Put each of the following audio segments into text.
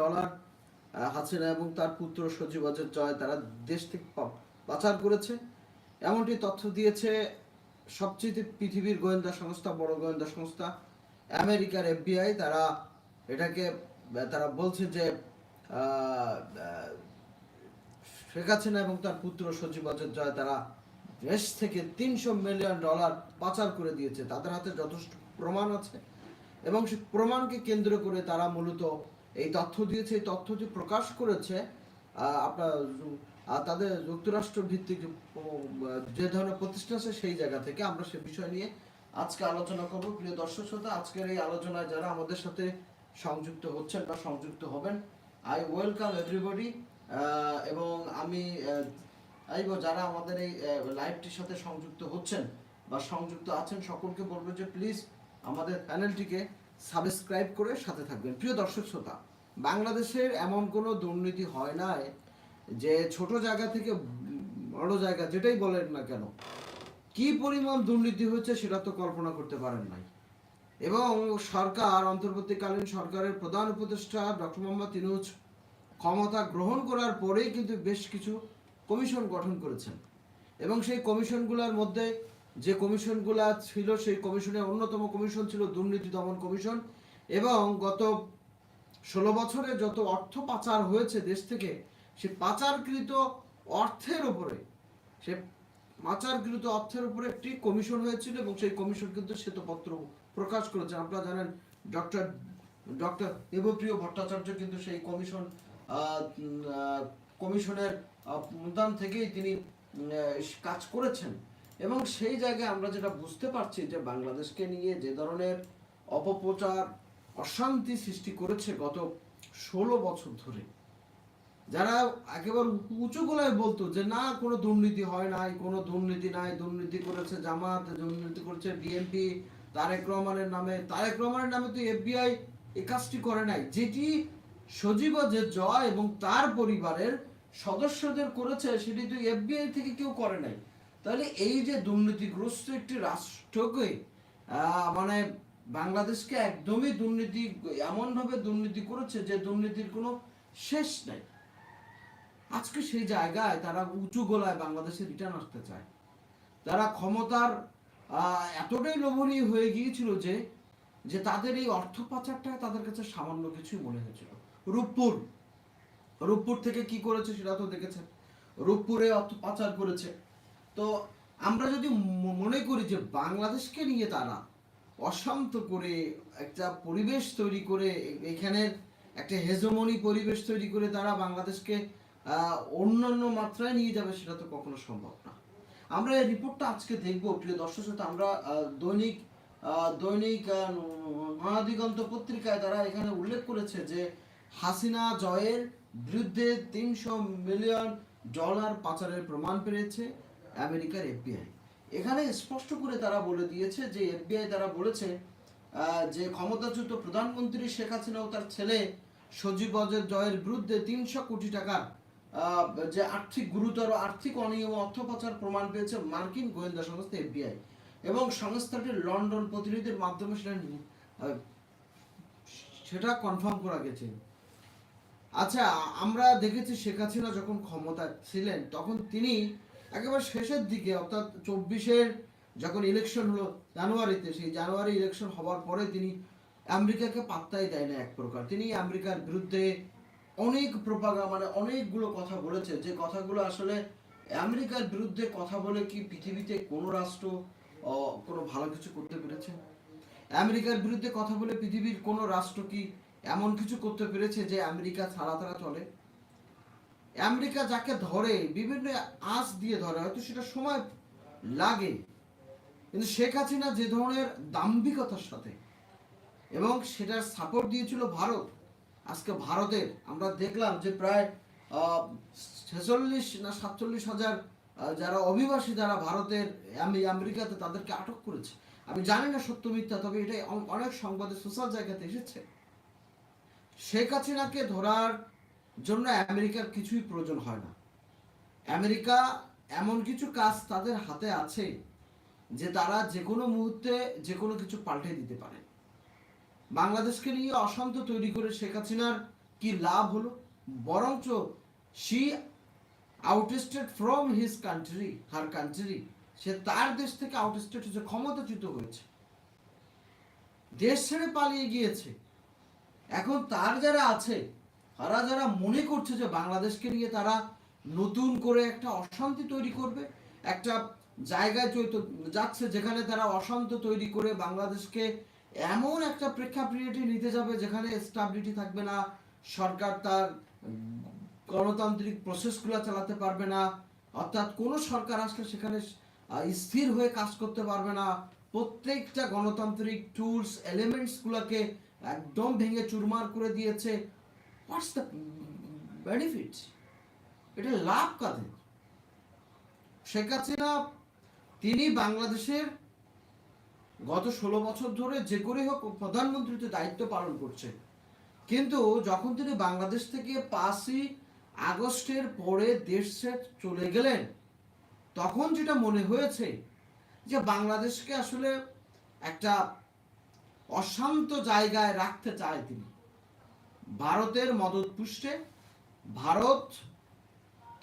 Dollar Hasina এবং তার পুত্র সজীব অজয় জয় তারা দেশ থেকে পাচার করেছে। এমনটি তথ্য দিয়েছে সবচেয়ে পৃথিবীর গোয়েন্দা সংস্থা, বড় গোয়েন্দা সংস্থা। আমেরিকার এফবিআই তারা এটাকে তারা বলছে যে শেখ হাসিনা এবং তার পুত্র সজীব অজয় জয় তারা দেশ থেকে তিনশো মিলিয়ন ডলার পাচার করে দিয়েছে। তাদের হাতে যথেষ্ট প্রমাণ আছে এবং সে প্রমাণকে কেন্দ্র করে তারা মূলত এই তথ্য দিয়েছে এই তথ্যটি প্রকাশ করেছে আপনার তাদের যুক্তরাষ্ট্র ভিত্তিক যে ধরনের প্রতিষ্ঠান আছে সেই জায়গা থেকে আমরা সে বিষয় নিয়ে আজকে আলোচনা করব। প্রিয় দর্শক শ্রোতা আজকের এই আলোচনায় যারা আমাদের সাথে সংযুক্ত হচ্ছেন বা সংযুক্ত হবেন আই ওয়েলকাম এভরিবডি এবং আমি আহ, চাইব যারা আমাদের এই লাইভটির সাথে সংযুক্ত হচ্ছেন বা সংযুক্ত আছেন সকলকে বলব যে প্লিজ আমাদের চ্যানেলটিকে সাবস্ক্রাইব করে সাথে থাকবেন। প্রিয় দর্শক শ্রোতা, বাংলাদেশের এমন কোনো দুর্নীতি হয় না যে ছোট জায়গা থেকে বড় জায়গা যেটাই বলেন না কেন, কি পরিমাণ দুর্নীতি হচ্ছে সেটা তো কল্পনা করতে পারেন নাই। এবং সরকার, অন্তর্বর্তীকালীন সরকারের প্রধান উপদেষ্টা ডক্টর মোহাম্মদ তিনুজ ক্ষমতা গ্রহণ করার পরেই কিন্তু বেশ কিছু কমিশন গঠন করেছেন। এবং সেই কমিশনগুলোর মধ্যে যে কমিশনগুলো ছিল, সেই কমিশনের অন্যতম কমিশন ছিল দুর্নীতি দমন কমিশন। এবং গত ষোলো বছরে যত অর্থ পাচার হয়েছে দেশ থেকে, সে পাচারকৃত অর্থের উপরে, সে পাচারকৃত অর্থের উপরে একটি কমিশন হয়েছিল এবং সেই কমিশন কিন্তু শ্বেতপত্র প্রকাশ করেছে। আপনারা জানেন, ডক্টর ডক্টর দেবপ্রিয় ভট্টাচার্য কিন্তু সেই কমিশন কমিশনের প্রধান থেকেই তিনি কাজ করেছেন। এবং সেই জায়গায় আমরা যেটা বুঝতে পারছি যে বাংলাদেশকে নিয়ে যে ধরনের অপপ্রচার, অশান্তি সৃষ্টি করেছে গত ষোলো বছর ধরে। যারা একেবারে উঁচু গলায় বলতো যে না, কোনো দুর্নীতি হয় নাই, কোনো দুর্নীতি নাই, দুর্নীতি করেছে জামাত, দুর্নীতি করেছে বিএনপি, তারেক রহমানের নামে, তারেক রহমানের নামে তো এফবিআই এই কাজটি করে নাই। যেটি সজীব যে জয় এবং তার পরিবারের সদস্যদের করেছে, সেটি তো এফবিআই থেকে কেউ করে নাই। তাহলে এই যে দুর্নীতিগ্রস্ত একটি রাষ্ট্রকে মানে বাংলাদেশকে একদমই দুর্নীতি, এমনভাবে দুর্নীতি করেছে যে দুর্নীতির কোনো শেষ নাই। আজকে সেই জায়গায় তারা উঁচু গোলায় বাংলাদেশে রিটার্ন আসতে চায়। তারা ক্ষমতার এতটাই লোভনীয় হয়ে গিয়েছিল যে যে তাদের এই অর্থ পাচারটা তাদের কাছে সামান্য কিছুই মনে হয়েছিল। রূপপুর রূপপুর থেকে কি করেছে সেটা তো দেখেছেন। রূপপুরে অর্থ পাচার করেছে। তো আমরা যদি মনে করি যে বাংলাদেশকে নিয়ে তারা অশান্ত করে একটা পরিবেশ তৈরি করে এখানের একটা হেজমনি পরিবেশ তৈরি করে তারা বাংলাদেশকে অন্যান্য মাত্রায় নিয়ে যাবে, সেটা তো কখনো সম্ভব না। আমরা এই রিপোর্টটা আজকে দেখব, প্রিয় দর্শক শ্রোতা, আমরা দৈনিক দৈনিক নয়াদিগন্ত পত্রিকায় তারা এখানে উল্লেখ করেছে যে হাসিনা জয়ের বিরুদ্ধে তিনশো মিলিয়ন ডলার পাচারের প্রমাণ পেয়েছে আমেরিকার এফবিআই। এখানে স্পষ্ট করে তারা বলে দিয়েছে যে এফবিআই তারা বলেছে যে ক্ষমতাচ্যুত প্রধানমন্ত্রী শেখ হাসিনা ও তার ছেলে সজীব অজয় জয়ের বিরুদ্ধে তিনশো কোটি আহ, যে আর্থিক গুরুতর আর্থিক অনিয়ম অর্থ পাচার প্রমাণ পেয়েছে মার্কিন গোয়েন্দা সংস্থা এফবিআই এবং সংস্থাটির লন্ডন প্রতিনিধির মাধ্যমে সেটা সেটা কনফার্ম করা গেছে। আচ্ছা আমরা দেখেছি শেখ হাসিনা যখন ক্ষমতা ছিলেন তখন তিনি একেবারে শেষের দিকে, অর্থাৎ চব্বিশের যখন ইলেকশন হলো জানুয়ারিতে, সেই জানুয়ারি ইলেকশন হওয়ার পরে তিনি আমেরিকাকে পাত্তাই দেয় না এক প্রকার। তিনি আমেরিকার বিরুদ্ধে অনেক প্রপাগা মানে অনেকগুলো কথা বলেছে যে কথাগুলো আসলে আমেরিকার বিরুদ্ধে কথা বলে কি পৃথিবীতে কোনো রাষ্ট্র কোনো ভালো কিছু করতে পেরেছে? আমেরিকার বিরুদ্ধে কথা বলে পৃথিবীর কোনো রাষ্ট্র কি এমন কিছু করতে পেরেছে যে আমেরিকা ছাড়া ছাড়া চলে? আমেরিকা যাকে ধরে, বিভিন্ন আঁচ দিয়ে ধরে, হয়তো সেটা সময় লাগে। কিন্তু শেখ হাসিনা যে ধরনের দাম্ভিকতার সাথে এবং সেটার সাপোর্ট দিয়েছিল ভারত, আজকে ভারতের, আমরা দেখলাম যে প্রায় ছেচল্লিশ না সাতচল্লিশ হাজার যারা অভিবাসী যারা ভারতের, আম- আমেরিকাতে তাদেরকে আটক করেছে। আমি জানি না সত্য মিথ্যা, তবে এটাই অনেক সংবাদে সোশ্যাল জায়গাতে এসেছে। শেখ হাসিনাকে ধরার জন্য আমেরিকার কিছুই প্রয়োজন হয় না। আমেরিকা এমন কিছু কাজ তাদের হাতে আছে যে তারা যে কোনো মুহূর্তে যে কোনো কিছু পাল্টে দিতে পারে। বাংলাদেশকে নিয়ে অশান্ত তৈরি করে শেখ হাসিনার কি লাভ হলো? বরঞ্চ she ousted from his country her country সে তার দেশ থেকে আউটস্টেট হচ্ছে ক্ষমতাচ্যুত হয়েছে। দেশ ছেড়ে পালিয়ে গিয়েছে। এখন তার যারা আছে তারা যারা মনে করছে যে বাংলাদেশকে নিয়ে তারা নতুন করে একটা অশান্তি তৈরি করবে, একটা জায়গায় যাচ্ছে যেখানে তারা অশান্ত তৈরি করে বাংলাদেশকে এমন একটা প্রেক্ষাপটে নিতে যাবে যেখানে স্টাবিলিটি থাকবে না, সরকার তার গণতান্ত্রিক প্রসেসগুলো চালাতে পারবে না, অর্থাৎ কোনো সরকার আসলে সেখানে স্থির হয়ে কাজ করতে পারবে না। প্রত্যেকটা গণতান্ত্রিক টুলস এলিমেন্টসগুলোকে একদম ভেঙে চুরমার করে দিয়েছে। হোয়াটস দ্য বেনিফিট এটা লাভ কাদের? শেখ হাসিনা, তিনি বাংলাদেশের গত ষোলো বছর ধরে যে করে হোক প্রধানমন্ত্রীতে দায়িত্ব পালন করছে কিন্তু যখন তিনি বাংলাদেশ থেকে পাঁচই আগস্টের পরে দেশ চলে গেলেন, তখন যেটা মনে হয়েছে যে বাংলাদেশকে আসলে একটা অশান্ত জায়গায় রাখতে চায় তিনি। ভারতের মদত পুষ্টে ভারত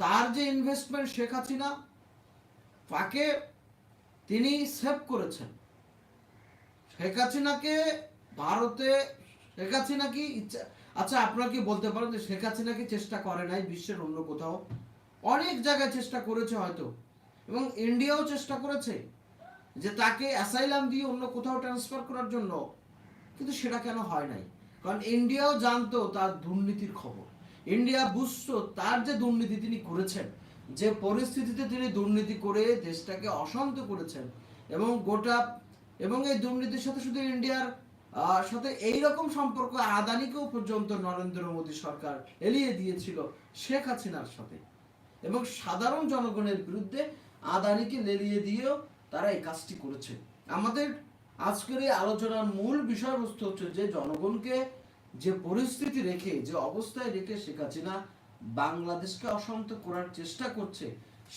তার যে ইনভেস্টমেন্ট শেখ হাসিনা তাকে তিনি সেভ করেছেন। শেখ হাসিনাকে ভারতে, শেখ হাসিনা কি ইচ্ছা আচ্ছা আপনারা কি বলতে পারেন যে শেখ হাসিনা কি চেষ্টা করে নাই বিশ্বের অন্য কোথাও? অনেক জায়গায় চেষ্টা করেছে হয়তো। এবং ইন্ডিয়াও চেষ্টা করেছে যে তাকে অ্যাসাইলাম দিয়ে অন্য কোথাও ট্রান্সফার করার জন্য। কিন্তু সেটা কেন হয় নাই? কারণ ইন্ডিয়াও জানতো তার দুর্নীতির খবর। ইন্ডিয়া বুঝতো তার যে দুর্নীতি তিনি করেছেন, যে পরিস্থিতিতে তিনি দুর্নীতি করে দেশটাকে অশান্ত করেছেন এবং গোটা, এবং এই দুর্নীতির সাথে শুধু ইন্ডিয়ার সাথে এই রকম সম্পর্ক আদানিকেও পর্যন্ত নরেন্দ্র মোদী সরকার এলিয়ে দিয়েছিল শেখ হাসিনার সাথে। এবং সাধারণ জনগণের বিরুদ্ধে আদানিকে লেলিয়ে দিয়েও তারা এই কাজটি করেছে। আমাদের আজকের এই আলোচনার মূল বিষয়বস্তু হচ্ছে যে জনগণকে যে পরিস্থিতি রেখে, যে অবস্থায় রেখে শেখ হাসিনা বাংলাদেশকে অশান্ত করার চেষ্টা করছে,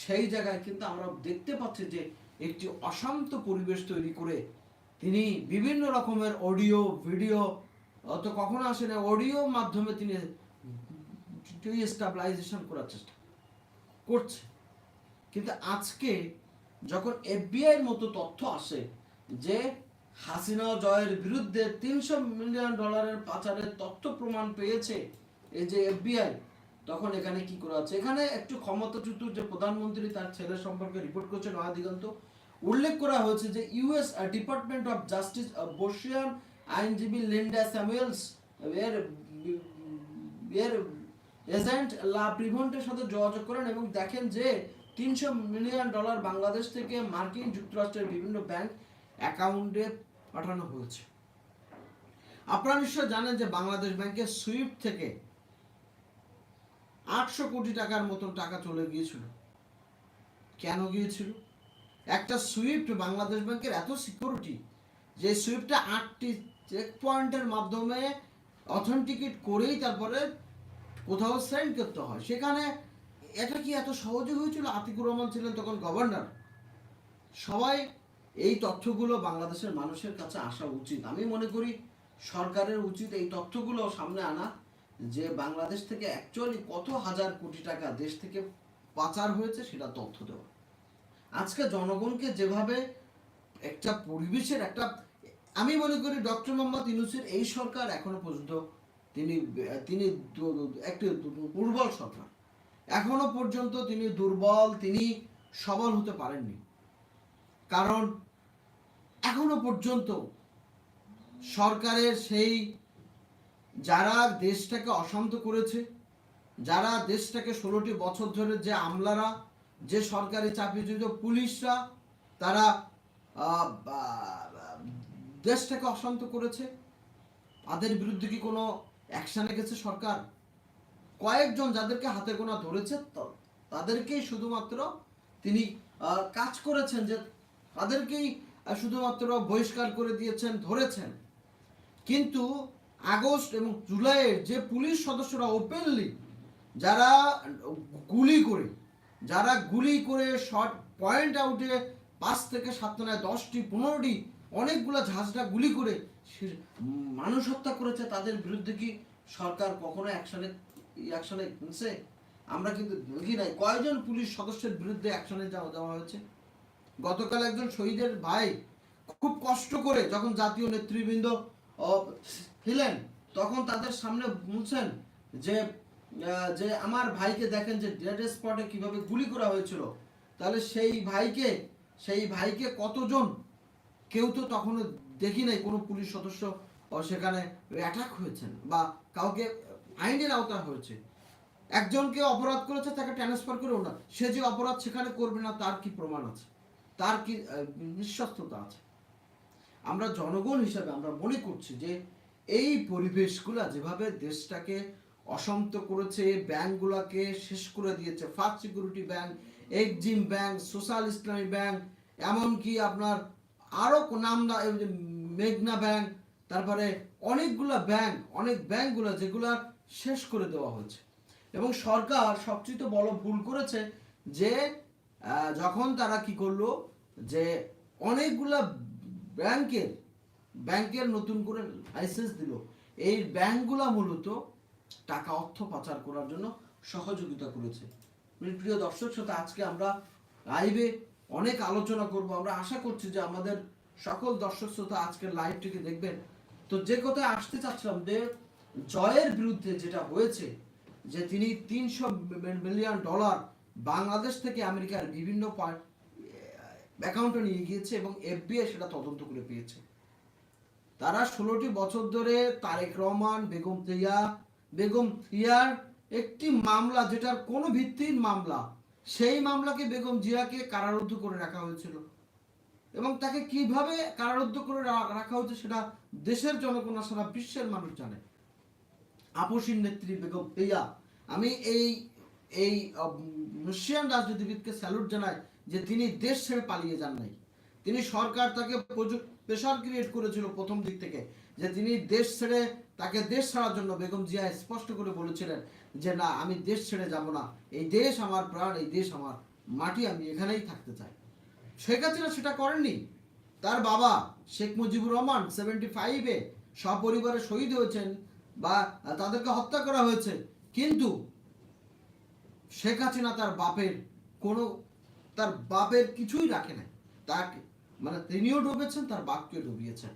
সেই জায়গায় কিন্তু আমরা দেখতে পাচ্ছি যে একটি অশান্ত পরিবেশ তৈরি করে তিনি বিভিন্ন রকমের অডিও, ভিডিও, অত কখনো আসে না, অডিও মাধ্যমে তিনি স্টাবিলাইজেশন করার চেষ্টা করছে। কিন্তু আজকে যখন এফবিআই এর মতো তথ্য আসে যে হাসিনা জয়ের বিরুদ্ধে তিনশো মিলিয়ন ডলারের পাচারের তথ্য প্রমাণ পেয়েছে এই যে এফবিআই। তখন এখানে কি করা আছে এখানে একটু ক্ষমতাচ্যুত যে প্রধানমন্ত্রী তার ছেলে সম্পর্কে রিপোর্ট করছে নয়াদিগন্ত উল্লেখ করা হয়েছে যে ইউএস ডিপার্টমেন্ট অফ জাস্টিস বর্ষিয়ান আইনজীবী লিন্ডা স্যামুয়েলস এর এর এজেন্ট লা প্রিভন্টের সাথে যোগাযোগ করেন এবং দেখেন যে তিনশো মিলিয়ন ডলার বাংলাদেশ থেকে মার্কিন যুক্তরাষ্ট্রের বিভিন্ন ব্যাংক অ্যাকাউন্টে পাঠানো হয়েছে। আপনারা নিশ্চয় জানেন যে বাংলাদেশ ব্যাংকের সুইফট থেকে আটশো কোটি টাকার মতন টাকা চলে গিয়েছিল। কেন গিয়েছিল? একটা সুইফট বাংলাদেশ ব্যাংকের এত সিকিউরিটি যে সুইফটটা আটটি চেক পয়েন্টের মাধ্যমে অথেন্টিকেট করেই তারপরে কোথাও সেন্ড করতে হয়। সেখানে এটা কি এত সহজে হয়েছিল? আতিকুর রহমান ছিলেন তখন গভর্নর সবাই এই তথ্যগুলো বাংলাদেশের মানুষের কাছে আসা উচিত। আমি মনে করি সরকারের উচিত এই তথ্যগুলো সামনে আনা যে বাংলাদেশ থেকে অ্যাকচুয়ালি কত হাজার কোটি টাকা দেশ থেকে পাচার হয়েছে সেটা তথ্য দেওয়া। আজকে জনগণকে যেভাবে একটা পরিবেশের একটা আমি মনে করি ডক্টর মোহাম্মদ ইউনুসের এই সরকার এখনও পর্যন্ত তিনি তিনি একটি দুর্বল সরকার। এখনও পর্যন্ত তিনি দুর্বল, তিনি সবল হতে পারেননি। কারণ এখনও পর্যন্ত সরকারের সেই যারা দেশটাকে অশান্ত করেছে, যারা দেশটাকে ষোলোটি বছর ধরে যে আমলারা, যে সরকারি চাকরিজীবী পুলিশরা তারা দেশটাকে অশান্ত করেছে, তাদের বিরুদ্ধে কি কোনো অ্যাকশানে গেছে সরকার? কয়েকজন যাদেরকে হাতে গোনা ধরেছে তাদেরকেই শুধুমাত্র তিনি কাজ করেছেন যে তাদেরকেই শুধুমাত্র বহিষ্কার করে দিয়েছেন, ধরেছেন। কিন্তু আগস্ট এবং জুলাইয়ের যে পুলিশ সদস্যরা ওপেনলি যারা গুলি করে, যারা গুলি করে শর্ট পয়েন্ট আউটে পাঁচ থেকে সাত নয়, দশটি, পনেরোটি, অনেকগুলো ঝাঁঝরা গুলি করে মানুষ হত্যা করেছে, তাদের বিরুদ্ধে কি সরকার কখনো অ্যাকশনে অ্যাকশনে নিছে আমরা কিন্তু দেখি নাই। কয়জন পুলিশ সদস্যের বিরুদ্ধে অ্যাকশনে যাওয়া দেওয়া হয়েছে? গতকাল একজন শহীদের ভাই খুব কষ্ট করে যখন জাতীয় নেতৃবৃন্দ ছিলেন, তখন তাদের সামনে বলছেন যে যে আমার ভাইকে দেখেন যে ডেড স্পটে কীভাবে গুলি করা হয়েছিল। তাহলে সেই ভাইকে সেই ভাইকে কতজন? কেউ তো তখনও দেখি নাই কোনো পুলিশ সদস্য সেখানে অ্যাটাক হয়েছেন বা কাউকে আইনের আওতায় হয়েছে। একজনকে অপরাধ করেছে, তাকে ট্রান্সফার করেও না সে যে অপরাধ সেখানে করবে না, তার কি প্রমাণ আছে? তার কি আহ, নিঃস্বাস্থতা আছে। আমরা জনগণ হিসাবে আমরা মনে করছি যে এই পরিবেশগুলা যেভাবে দেশটাকে অসন্ত করেছে ব্যাংকগুলোকে শেষ করে দিয়েছে First Security Bank Exim Bank Social Islami Bank এমনকি আপনার আরও নাম মেঘনা ব্যাংক তারপরে অনেকগুলা ব্যাংক অনেক ব্যাংকগুলো যেগুলা শেষ করে দেওয়া হয়েছে। এবং সরকার সবচেয়ে বড় ভুল করেছে যে যখন তারা কি করল যে অনেকগুলা ব্যাংকের ব্যাংকের নতুন করে লাইসেন্স দিল। এই ব্যাংকগুলা মূলত টাকা অর্থ পাচার করার জন্য সহযোগিতা করেছে। প্রিয় দর্শক শ্রোতা, আজকে আমরা লাইভে অনেক আলোচনা করব। আমরা আশা করছি যে আমাদের সকল দর্শক শ্রোতা আজকের লাইভটিকে দেখবেন। তো যে কথায় আসতে চাচ্ছিলাম যে জয়ের বিরুদ্ধে যেটা হয়েছে, যে তিনি তিনশো মিলিয়ন ডলার বাংলাদেশ থেকে আমেরিকার বিভিন্ন অ্যাকাউন্টে নিয়ে গিয়েছে এবং এফবিআই সেটা তদন্ত করে পেয়েছে। তারা ষোলোটি বছর ধরে তারেক রহমান, বেগম তেয়া বেগম ইয়ার একটি মামলা, যেটার কোনো ভিত্তির মামলা, সেই মামলাকে বেগম জিয়াকে কারারুদ্ধ করে রাখা হয়েছিল। এবং তাকে কীভাবে কারারুদ্ধ করে রাখা হয়েছে সেটা দেশের জনগণ, সারা বিশ্বের মানুষ জানে। আপসীর নেত্রী বেগম তেয়া আমি এই এই রাশিয়ান রাজনীতিবিদকে স্যালুট জানাই যে তিনি দেশ ছেড়ে পালিয়ে যান নাই। তিনি সরকার তাকে প্রেশার ক্রিয়েট করেছিল প্রথম দিক থেকে যে তিনি দেশ ছেড়ে, তাকে দেশ ছাড়ার জন্য বেগম জিয়া স্পষ্ট করে বলেছিলেন যে, না, আমি দেশ ছেড়ে যাব না। এই দেশ আমার প্রাণ, এই দেশ আমার মাটি, আমি এখানেই থাকতে চাই। শেখ হাসিনা সেটা করেননি। তার বাবা শেখ মুজিবুর রহমান সেভেন্টি ফাইভে সপরিবারে শহীদ হয়েছেন বা তাদেরকে হত্যা করা হয়েছে। কিন্তু শেখ হাসিনা তার বাপের কোনো, তার বাপের কিছুই রাখে নাই। তাকে মানে তিনিও ডুবেছেন, তার বাপকেও ডুবিয়েছেন।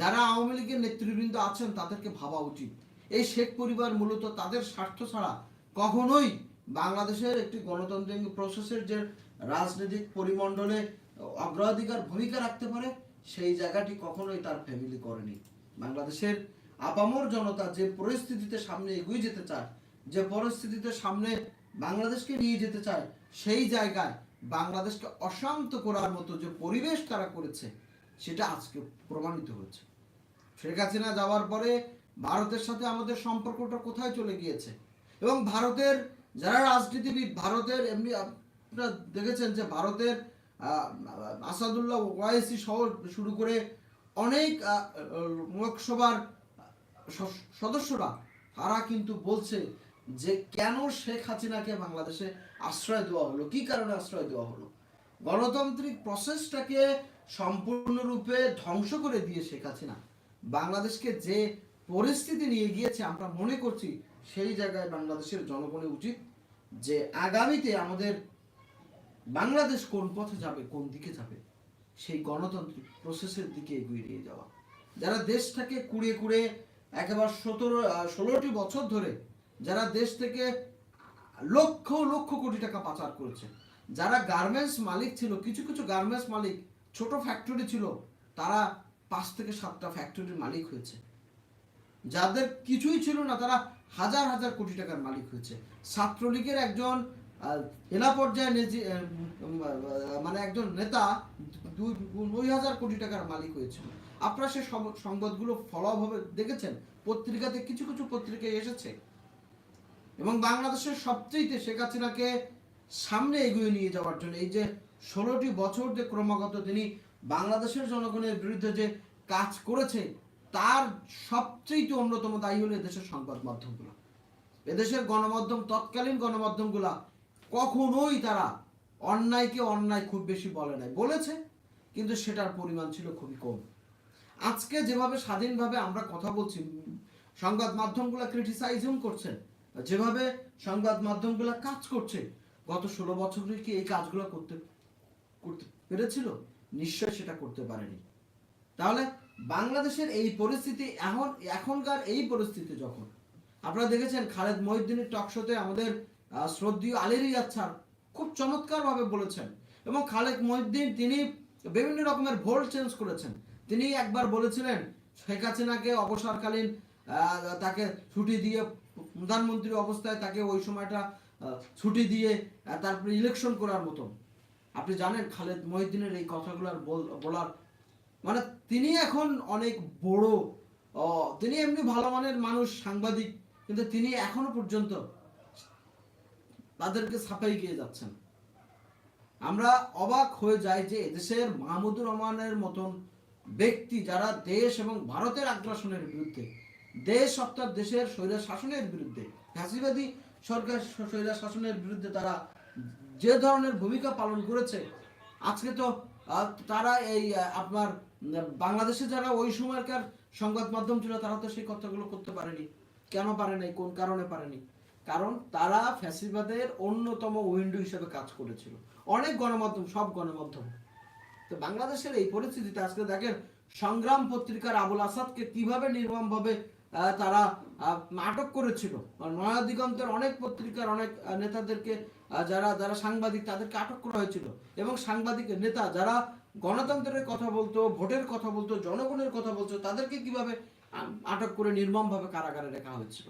যারা আওয়ামী লীগের নেতৃবৃন্দ আছেন, তাদেরকে ভাবা উচিত। এই শেখ পরিবার মূলত তাদের স্বার্থ ছাড়া কখনোই বাংলাদেশের একটি গণতান্ত্রিক প্রসেসের যে রাজনৈতিক পরিমণ্ডলে অগ্রাধিকার ভূমিকা রাখতে পারে, সেই জায়গাটি কখনোই তার ফ্যামিলি করেনি। বাংলাদেশের আপামর জনতা যে পরিস্থিতিতে সামনে এগিয়ে যেতে চায়, যে পরিস্থিতিতে সামনে বাংলাদেশকে নিয়ে যেতে চায়, সেই জায়গায় বাংলাদেশকে অশান্ত করার মতো যে পরিবেশ তারা করেছে, সেটা আজকে প্রমাণিত হয়েছে। শেখ হাসিনা যাওয়ার পরে ভারতের সাথে আমাদের সম্পর্কটা কোথায় চলে গিয়েছে? এবং ভারতের যারা রাজনীতিবিদ, ভারতের এমনি আপনারা দেখেছেন যে ভারতের আসাদুল্লাহ ওয়াইসি সহ শুরু করে অনেক লোকসভার সদস্যরা, তারা কিন্তু বলছে যে কেন শেখ হাসিনাকে বাংলাদেশে আশ্রয় দেওয়া হলো? কি কারণে আশ্রয় দেওয়া হলো? গণতান্ত্রিক প্রসেসটাকে সম্পূর্ণরূপে ধ্বংস করে দিয়ে শেখ হাসিনা। বাংলাদেশকে যে পরিস্থিতি নিয়ে গিয়েছে, আমরা মনে করছি সেই জায়গায় বাংলাদেশের জনগণের উচিত যে আগামীতে আমাদের বাংলাদেশ কোন পথে যাবে, কোন দিকে যাবে, সেই গণতান্ত্রিক প্রসেসের দিকে এগিয়ে নিয়ে যাওয়া। যারা দেশটাকে কুড়িয়ে কুড়িয়ে একেবারে সতেরো ষোলোটি বছর ধরে যারা দেশ থেকে লক্ষ লক্ষ কোটি টাকা পাচার করেছে, যারা গার্মেন্টস মালিক ছিল, কিছু কিছু গার্মেন্টস মালিক, ছোট ফ্যাক্টরি ছিল, তারা পাঁচ থেকে সাতটা ফ্যাক্টরির মালিক হয়েছে। যাদের কিছুই ছিল না, তারা হাজার হাজার কোটি টাকার মালিক হয়েছে। ছাত্রলীগের একজন জেলা পর্যায়ে মানে একজন নেতা দুই হাজার কোটি টাকার মালিক হয়েছিল। আপনারা সে সব- সংবাদগুলো ফলোভাবে দেখেছেন? পত্রিকাতে কিছু কিছু পত্রিকায় এসেছে। এবং বাংলাদেশের সবচেয়ে শেখ হাসিনাকে সামনে এগিয়ে নিয়ে যাওয়ার জন্য এই যে ষোলোটি বছর যে ক্রমাগত তিনি বাংলাদেশের জনগণের বিরুদ্ধে যে কাজ করেছে তার সবচেয়ে অন্যতম দায়ী হলো এদেশের সংবাদ মাধ্যমগুলো। এদেশের গণমাধ্যম, তৎকালীন গণমাধ্যমগুলা কখনোই তারা অন্যায়কে অন্যায় খুব বেশি বলে নাই। বলেছে, কিন্তু সেটার পরিমাণ ছিল খুবই কম। আজকে যেভাবে স্বাধীনভাবে আমরা কথা বলছি, সংবাদ মাধ্যমগুলো ক্রিটিসাইজও করছেন যেভাবে সংবাদ মাধ্যমগুলো কাজ করছে, গত ষোলো বছরে কি এই কাজগুলো করতে করতে পেরেছিল? নিশ্চয় সেটা করতে পারেনি। তাহলে বাংলাদেশের এই পরিস্থিতি এখন, এখনকার এই পরিস্থিতি যখন, আপনারা দেখেছেন খালেদ মহিউদ্দিনের টকশোতে আমাদের শ্রদ্ধেয় আলিরি আচ্ছার খুব চমৎকারভাবে বলেছেন এবং খালেদ মহিউদ্দিন তিনি বিভিন্ন রকমের ভোল্ট চেঞ্জ করেছেন। তিনি একবার বলেছিলেন, শেখ হাসিনাকে অবসরকালীন তাকে ছুটি দিয়ে প্রধানমন্ত্রী অবস্থায় তাকে ওই সময়টা ছুটি দিয়ে তারপরে ইলেকশন করার মতন। আপনি জানেন খালেদ মহিউদ্দিনের এই কথাগুলোর বল- বলার মানে তিনি এখন অনেক বড় তিনি এমনি ভালো মানের মানুষ, সাংবাদিক, কিন্তু তিনি এখনও পর্যন্ত তাদেরকে ছাপাই গিয়ে যাচ্ছেন। আমরা অবাক হয়ে যাই যে এদেশের মাহমুদুর রহমানের মতন ব্যক্তি যারা দেশ এবং ভারতের আগ্রাসনের বিরুদ্ধে দেশ অর্থাৎ দেশের স্বৈর শাসনের বিরুদ্ধে, ফ্যাসিবাদী সরকার স্বৈর শাসনের বিরুদ্ধে তারা যে ধরনের ভূমিকা পালন করেছে, আজকে তো তারা এই আপনার বাংলাদেশে যারা ওই সময়কার সংবাদ মাধ্যম ছিল, তারা তো সেই কথাগুলো করতে পারেনি। কেন পারে নাই? কোন কারণে পারেনি কারণ তারা ফ্যাসিবাদের অন্যতম উইন্ডো হিসেবে কাজ করেছিল। অনেক গণমাধ্যম, সব গণমাধ্যম। তো বাংলাদেশের এই পরিস্থিতিতে আজকে দেখেন, সংগ্রাম পত্রিকার আবুল আসাদকে কীভাবে নির্মমভাবে তারা আটক করেছিল। নয়া দিগন্তের অনেক পত্রিকার অনেক নেতাদেরকে যারা যারা সাংবাদিক, তাদেরকে আটক করা হয়েছিল। এবং সাংবাদিক নেতা যারা গণতন্ত্রের কথা বলতো, ভোটের কথা বলতো, জনগণের কথা বলতো, তাদেরকে কীভাবে আটক করে নির্মমভাবে কারাগারে রাখা হয়েছিল?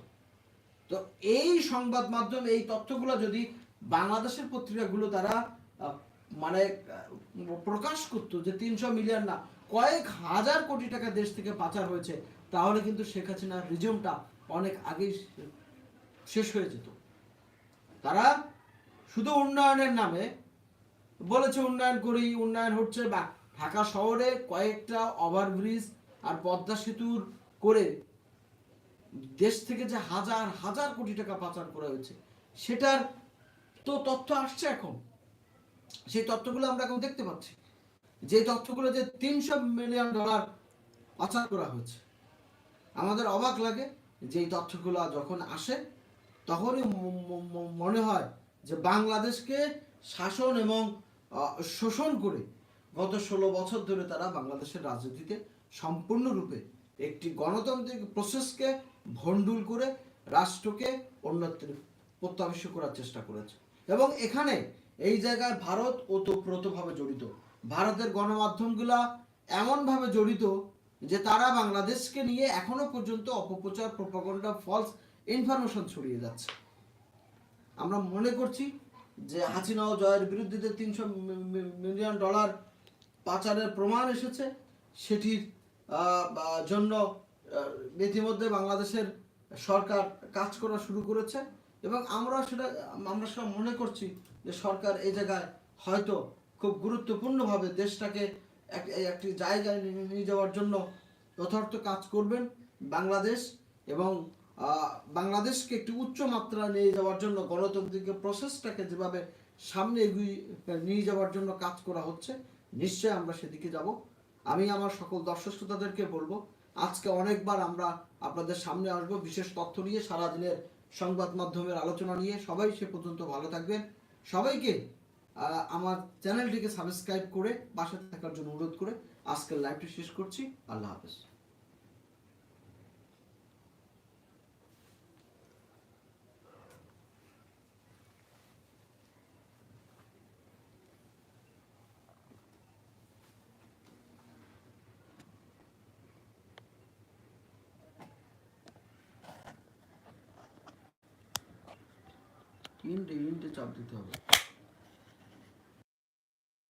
তো এই সংবাদ মাধ্যম, এই তথ্যগুলো যদি বাংলাদেশের পত্রিকাগুলো তারা মানে প্রকাশ করতো যে তিনশো মিলিয়ন না, কয়েক হাজার কোটি টাকা দেশ থেকে পাচার হয়েছে তাহলে কিন্তু শেখ হাসিনার রিজিউমটা অনেক আগেই শেষ হয়ে যেত। তারা শুধু উন্নয়নের নামে বলেছে, উন্নয়ন করি, উন্নয়ন হচ্ছে বা ঢাকা শহরে কয়েকটা ওভারব্রিজ আর পদ্মা সেতুর করে দেশ থেকে যে হাজার হাজার কোটি টাকা পাচার করা হয়েছে, সেটার তো তথ্য আসছে এখন। সেই তথ্যগুলো আমরা এখন দেখতে পাচ্ছি। যে তথ্যগুলো যে তিনশো মিলিয়ন ডলার পাচার করা হয়েছে। আমাদের অবাক লাগে যে এই তথ্যগুলো যখন আসে, তখনই মনে হয় যে বাংলাদেশকে শাসন এবং শোষণ করে গত ষোলো বছর ধরে তারা বাংলাদেশের রাজনীতিতে সম্পূর্ণরূপে একটি গণতান্ত্রিক প্রসেসকে ভণ্ডুল করে রাষ্ট্রকে অন্যত্র প্রত্যাবিষ্ট করার চেষ্টা করেছে। এবং এখানে এই জায়গায় ভারত ওতপ্রোতভাবে জড়িত। ভারতের গণমাধ্যমগুলা এমনভাবে জড়িত যে তারা বাংলাদেশকে নিয়ে এখনও পর্যন্ত অপপ্রচার প্রপাগন্ডা ফলস ইনফরমেশন ছড়িয়ে যাচ্ছে। আমরা মনে করছি যে হাসিনা ও জয়ের বিরুদ্ধে তিনশো মিলিয়ন ডলার পাচারের প্রমাণ এসেছে। সেটির জন্য ইতিমধ্যে বাংলাদেশের সরকার কাজ করা শুরু করেছে এবং আমরা সেটা আমরা সেটা মনে করছি যে সরকার এই জায়গায় হয়তো খুব গুরুত্বপূর্ণভাবে দেশটাকে একটি জায়গায় নিয়ে যাওয়ার জন্য যথার্থ কাজ করবেন বাংলাদেশ এবং বাংলাদেশকে একটি উচ্চ মাত্রায় নিয়ে যাওয়ার জন্য গণতান্ত্রিক প্রসেসটাকে যেভাবে সামনে এগিয়ে, নিয়ে যাওয়ার জন্য কাজ করা হচ্ছে নিশ্চয় আমরা সেদিকে যাব। আমি আমার সকল দর্শক শ্রোতাদেরকে বলব, আজকে অনেকবার আমরা আপনাদের সামনে আসব, বিশেষ তথ্য নিয়ে, সারাদিনের সংবাদ মাধ্যমের আলোচনা নিয়ে। সবাই সে পর্যন্ত ভালো থাকবেন। সবাইকে আমার চ্যানেলটিকে সাবস্ক্রাইব করে পাশে থাকার জন্য অনুরোধ করে আজকের লাইভটি শেষ করছি। আল্লাহ হাফেজ। তিনটে তিনটে চাপ দিতে হবে।